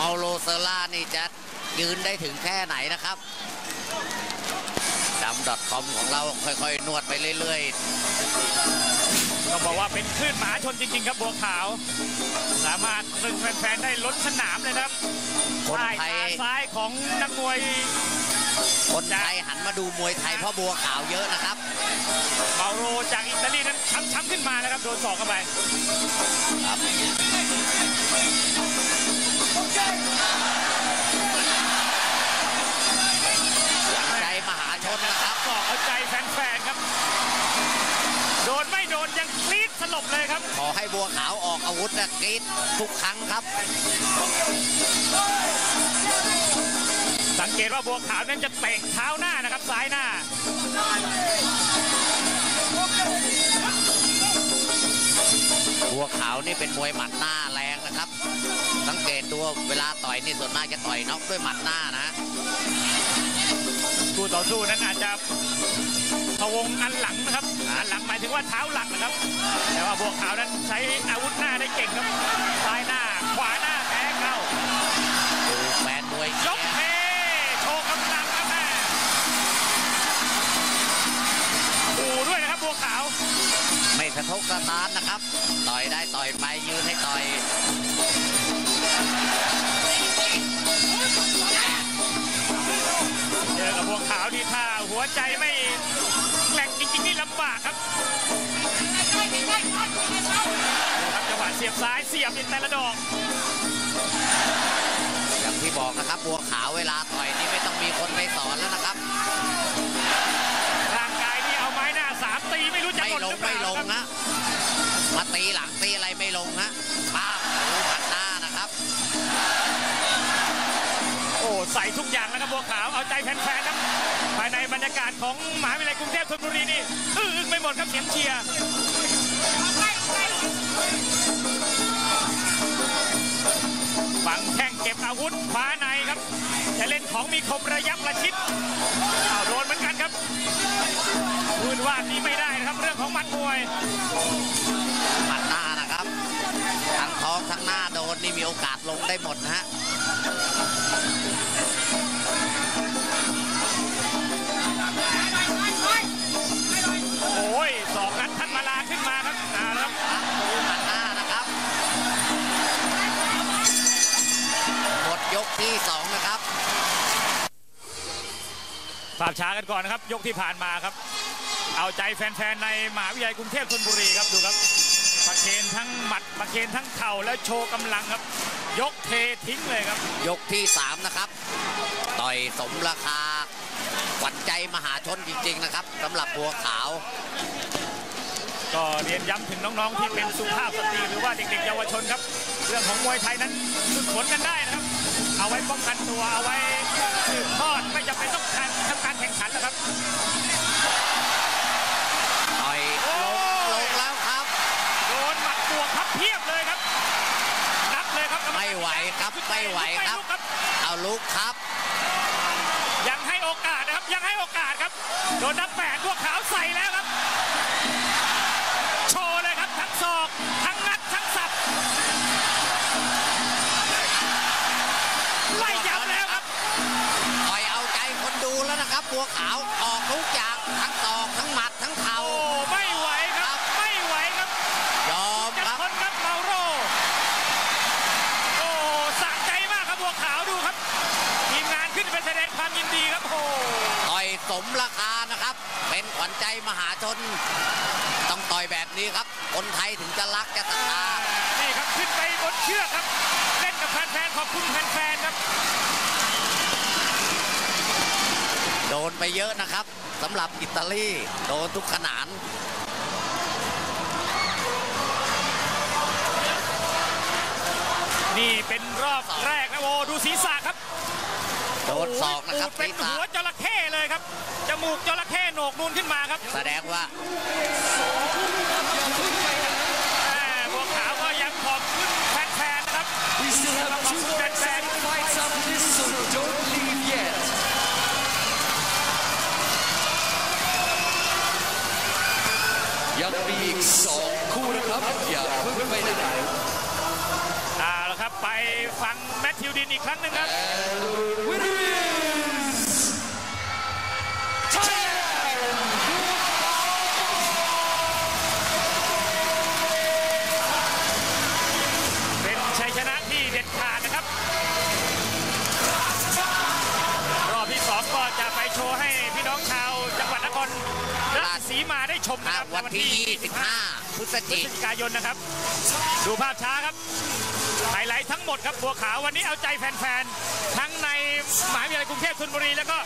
เมาโลเซล่านี่จะยืนได้ถึงแค่ไหนนะครับดำ .com ของเราค่อยๆ นวดไปเรื่อยต้องบอกว่าเป็นคลื่นหมาชนจริง ๆ ครับบัวขาว สามารถตรึงแฟนๆได้ล้นสนามเลยนะครับๆคนใต้ไทยตาซ้ายของนักมวยคนไทยหันมาดูมวยไทยเพราะบัวขาวเยอะนะครับเมาโรจากอิตาลีนั้นช้ำๆขึ้นมานะครับโดนสอกเข้าไป ใจมหาชนนะครับสอกเอาใจแฟนๆครับ โดนไม่โดนยังกรี๊ดสลบเลยครับ ขอให้บัวขาวออกอาวุธนะกรีดทุกครั้งครับ สังเกตว่าบัวขาวนั้นจะเตะเท้าหน้านะครับซ้ายหน้าบัวขาวนี่เป็นมวยหมัดหน้าแรงนะครับ สังเก ตดูเวลาต่อยนี่ส่วนมากจะต่อยน็อกด้วยหมัดหน้านะฮะคู่ต่อสู้นั้นอาจจะพะวงอันหลังนะครับอันหลังหมายถึงว่าเท้าหลังนะครับ แต่ว่าบัวขาวนั้นใช้อาวุธหน้าได้เก่งครับ ไม่สะทกสะตานนะครับ ต่อยได้ต่อยไปยืนให้ต่อยเจอกับบัวขาวนี่ถ้าหัวใจไม่แกร่งจริงๆนี่ลำบากครับดูครับจังหวะเสียบซ้ายเสียบอีกแต่ละดอกอย่างที่บอกนะครับบัวขาวเวลาต่อยนี่ไม่ต้องมีคนไปสอนแล้วนะ มาตีหลังตีอะไรไม่ลงฮะป้าบดูหมัดหน้านะครับ โอ้ใส่ทุกอย่างแล้วครับบัวขาวเอาใจแฟนๆครับภายในบรรยากาศของมหาวิทยาลัยกรุงเทพธนบุรีนี่อื้ออึ้งไม่หมดครับเสียงเชียร์ฝังแข้งเก็บอาวุธคว้าในครับ จะเล่นของมีคมระยับระชิดเอาโดนเหมือนกันครับพูดว่านี่ไม่ได้นะครับ เรื่องของหมัดมวย หมัดหน้านะครับ ทั้งท้องทั้งหน้าโดนนี่มีโอกาสลงได้หมดนะฮะโอ้ยสองนัดท่านมาลาขึ้นมาครับเอาละครับดูหมัดหน้านะครับหมดยกที่สองนะครับภาพช้ากันก่อนนะครับ ยกที่ผ่านมาครับ เอาใจแฟนๆ ในมหาวิทยาลัยกรุงเทพธนบุรีครับ ดูครับประ เคนทั้งหมัดประเคนทั้งเข่าแล้วโชว์กำลังครับ ยกเททิ้งเลยครับ ยกที่สามนะครับ ต่อยสมราคาขวัญใจมหาชนจริง ๆ นะครับสำหรับบัวขาว ก็เรียนย้ำถึงน้องๆที่เป็นสุภาพสตรีหรือว่าเด็กๆเยาวชนครับ เรื่องของมวยไทยนั้นฝึกฝนกันได้นะครับ เอาไว้ป้องกันตัวเอาไว้สืบทอดไม่จำเป็นต้องการทำการแข่งขันนะครับ ต่อยลงลงแล้วครับ โดนหมัดบวกครับเพียบเลยครับนับเลยครับกรรการ ไม่ไหวครับไม่ไหวครับลุกครับ เอาลุกครับ ยังให้โอกาสนะครับยังให้โอกาสครับโดนนับแปดพวกขาวใส่แล้วครับ โชว์เลยครับทั้งศอกทั้งงัดทั้งสับไล่ยับแล้วครับต่อยเอาใจคนดูแล้วนะครับบัวขาวออกทุกอย่างทั้งตอกทั้งหมัดทั้งเข่า โอ้ ไม่ไหวครับ ไม่ไหวครับ ยอม จะ ครับ ทนครับเมาโร โอ้สะใจมากครับบัวขาวดูครับ ทีมงานขึ้นไปแสดงความยินดีครับ โอ้ ต่อยส มราคานะครับ เป็นขวัญใจมหาชน ต้องต่อยแบบนี้ครับ คนไทยถึงจะรักจะศรัทธานี่ครับขึ้นไปบนเชือกครับ เล่นกับแฟนๆขอบคุณแฟนๆครับ โดนไปเยอะนะครับสำหรับอิตาลีโดนทุกขนานนี่เป็นรอบแรกนะโอ้ดูศีรษะครับโด นศอกนะครับปูดเป็นศีรษะหัวจระเข้เลยครับ จมูกจระเข้โหนกนูนขึ้นมาครับ แสดงว่าแม่บัวขาวก็ยังขอบคุณแฟนๆนะครับ We still have two more exciting fights after this, so don't leave yet. ยังมีอีกสองคู่นะครับ อย่าเพิ่งไปไหนเอาละครับไปฟังแมทธิวดินอีกครั้งหนึ่งครับ ราชสีมาได้ชมนะอ่าครับวันที่ 25 พฤศพฤจิศจิกายนนะครับ ดูภาพช้าครับไฮไลท์ทั้งหมดครับบัวขาววันนี้เอาใจแฟนๆ ทั้งในมหาวิทยาลัยกรุงเทพธนบุรี แล้วก็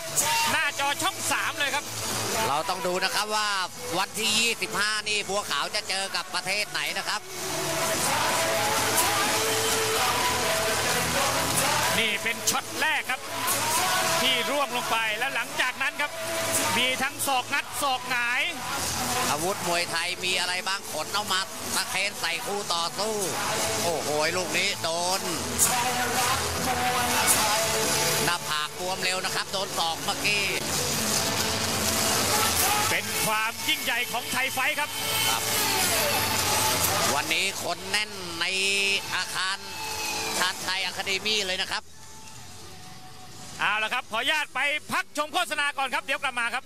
หน้าจอช่อง 3 เลยครับ เราต้องดูนะครับว่าวันที่ 25 นี่บัวขาวจะเจอกับประเทศไหนนะครับ นี่เป็นช็อตแรกครับ ที่ร่วงลงไปแล้วหลังจากนั้นครับ มีทั้งศอกงัดศอกหงาย อาวุธมวยไทยมีอะไรบ้างขนเอามาตะเคนใส่คู่ต่อสู้ โอ้โหลูกนี้โดนหน้าผากบวมเร็วนะครับ โดนศอกเมื่อกี้เป็นความยิ่งใหญ่ของไทยไฟท์ครับ วันนี้คนแน่นในอาคารชาญชัยอะคาเดมี่เลยนะครับ เอาละครับ ขออนุญาตไปพักชมโฆษณาก่อนครับ เดี๋ยวกลับมาครับ